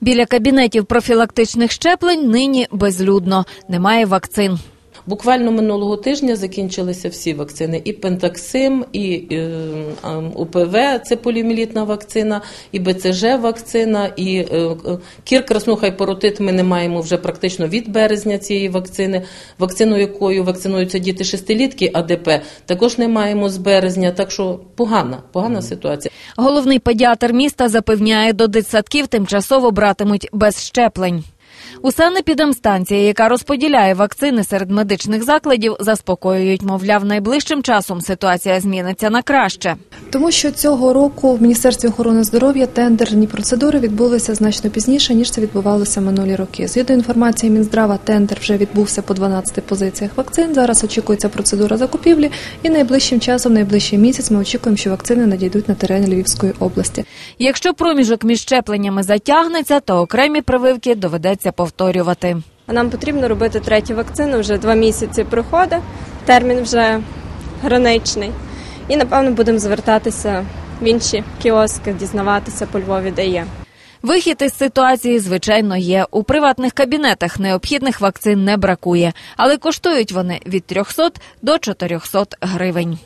Біля кабінетів профілактичних щеплень нині безлюдно. Немає вакцин. Буквально минулого тижня закінчилися всі вакцини: і Пентаксим, і е, ем, УПВ, це поліомілітна вакцина, і БЦЖ вакцина, і е, е, кір, краснуха і паротит ми не маємо вже практично від березня цієї вакцини. Вакцину, якою вакцинуються діти шестилітки, АДП, також не маємо з березня. Так що погана, погана ситуація. Головний педіатр міста запевняє, до дитсадків тимчасово братимуть без щеплень. У санепідемстанції, яка розподіляє вакцини серед медичних закладів, заспокоюють, мовляв, найближчим часом ситуація зміниться на краще. Тому що цього року в Міністерстві охорони здоров'я тендерні процедури відбулися значно пізніше, ніж це відбувалося минулі роки. Згідно інформації Мінздрава, тендер вже відбувся по 12 позиціях вакцин. Зараз очікується процедура закупівлі, і найближчим часом, найближчий місяць, ми очікуємо, що вакцини надійдуть на терен Львівської області. Якщо проміжок між щепленнями затягнеться, то окремі прививки доведеться повторювати. А нам потрібно робити третю вакцину. Вже два місяці проходить, термін вже граничний. І напевно будемо звертатися в інші кіоски, дізнаватися по Львові, де є. Вихід із ситуації, звичайно, є. У приватних кабінетах необхідних вакцин не бракує, але коштують вони від 300 до 400 гривень.